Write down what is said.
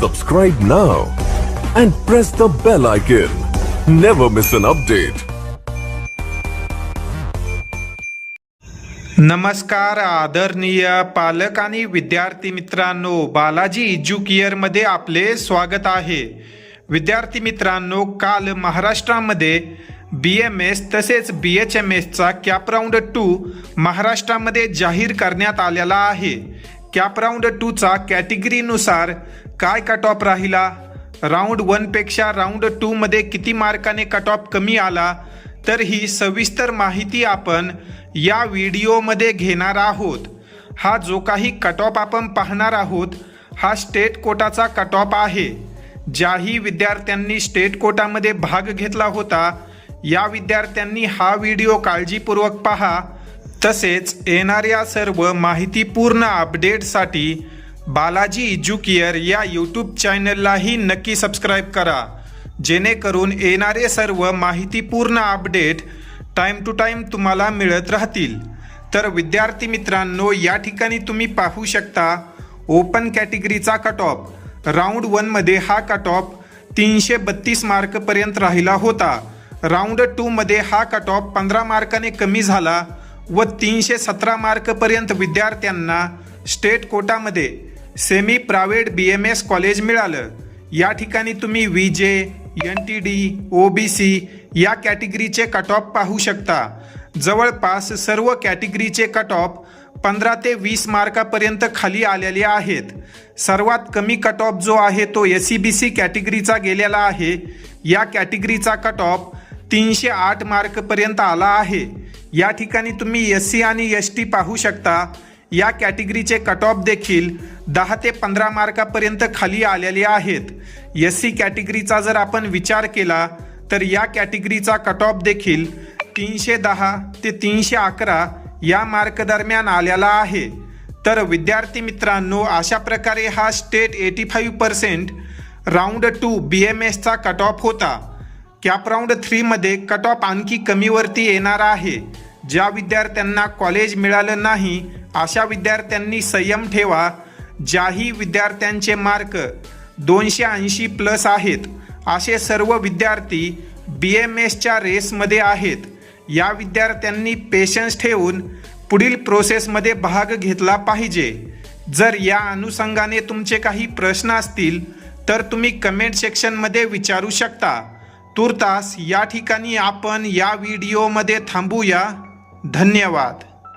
Subscribe now and press the bell icon. Never miss an update. नमस्कार आदरणीय पालक आणि विद्यार्थी मित्रांनो बालाजी एज्युकेअरमध्ये आपले स्वागत आहे विद्यार्थी मित्रांनो काल महाराष्ट्रामध्ये बी एम एस तसेच बी एच एम एसचा कॅपराऊंड टू महाराष्ट्रामध्ये जाहीर करण्यात आलेला आहे कॅपराऊंड टूचा कॅटेगरीनुसार काय कट ऑफ राहिला राऊंड वनपेक्षा राऊंड टूमध्ये किती मार्काने कट ऑफ कमी आला? तर ही सविस्तर माहिती आपण या व्हिडिओमध्ये घेणार आहोत. हा जो काही कट ऑफ आपण पाहणार आहोत हा स्टेट कोटाचा कट ऑफ आहे. ज्याही विद्यार्थ्यांनी स्टेट कोटामध्ये भाग घेतला होता या विद्यार्थ्यांनी हा व्हिडिओ काळजीपूर्वक पहा. तसेच येणाऱ्या सर्व माहितीपूर्ण अपडेटसाठी बालाजी एज्युकेअर या यूट्यूब चॅनललाही नक्की सबस्क्राईब करा. जेणेकरून येणारे सर्व माहितीपूर्ण अपडेट टाईम टू टाईम तुम्हाला मिळत राहतील. तर विद्यार्थी मित्रांनो या ठिकाणी तुम्ही पाहू शकता ओपन कॅटेगरीचा कट ऑफ राऊंड वनमध्ये हा कट ऑफ तीनशे बत्तीस मार्कपर्यंत राहिला होता. राऊंड टूमध्ये हा कट ऑफ पंधरा मार्काने कमी झाला व तीनशे सतरा मार्कपर्यंत विद्यार्थ्यांना state कोटामध्ये semi private B M S college मिळालं. या ठिकाणी तुम्ही V J N T D O B C या कॅटेगरीचे कट ऑफ पाहू शकता. जवळपास सर्व कॅटेगरीचे कट ऑफ पंधरा ते वीस मार्कापर्यंत खाली आलेले आहेत. सर्वात कमी कट ऑफ जो आहे तो एस सी बी सी कॅटेगरीचा गेलेला आहे. या कॅटेगरीचा कट ऑफ तीनशे आठ मार्कपर्यंत आला आहे. या ठिकाणी तुम्ही एस सी आणि एस टी पाहू शकता. या कॅटेगरीचे कट ऑफ देखील दहा ते पंधरा मार्कापर्यंत खाली आलेले आहेत. एस सी कॅटेगरीचा जर आपण विचार केला तर या कॅटेगरीचा कट ऑफ देखील तीनशे दहा ते तीनशे अकरा या मार्कदरम्यान आलेला आहे. तर विद्यार्थी मित्रांनो अशा प्रकारे हा state eighty five percent round two B M एसचा cut off होता. कॅप राऊंड थ्रीमध्ये कट ऑफ आणखी कमीवरती येणार आहे. ज्या विद्यार्थ्यांना कॉलेज मिळालं नाही अशा विद्यार्थ्यांनी संयम ठेवा ज्याही विद्यार्थ्यांचे मार्क दोनशे ऐंशी प्लस आहेत असे सर्व विद्यार्थी बी एम एसच्या रेसमध्ये आहेत. या विद्यार्थ्यांनी पेशन्स ठेवून पुढील प्रोसेसमध्ये भाग घेतला पाहिजे. जर या अनुषंगाने तुमचे काही प्रश्न असतील तर तुम्ही कमेंट सेक्शनमध्ये विचारू शकता. तुर्तास या ठिकाणी आपण या व्हिडिओमध्ये थांबूया. धन्यवाद.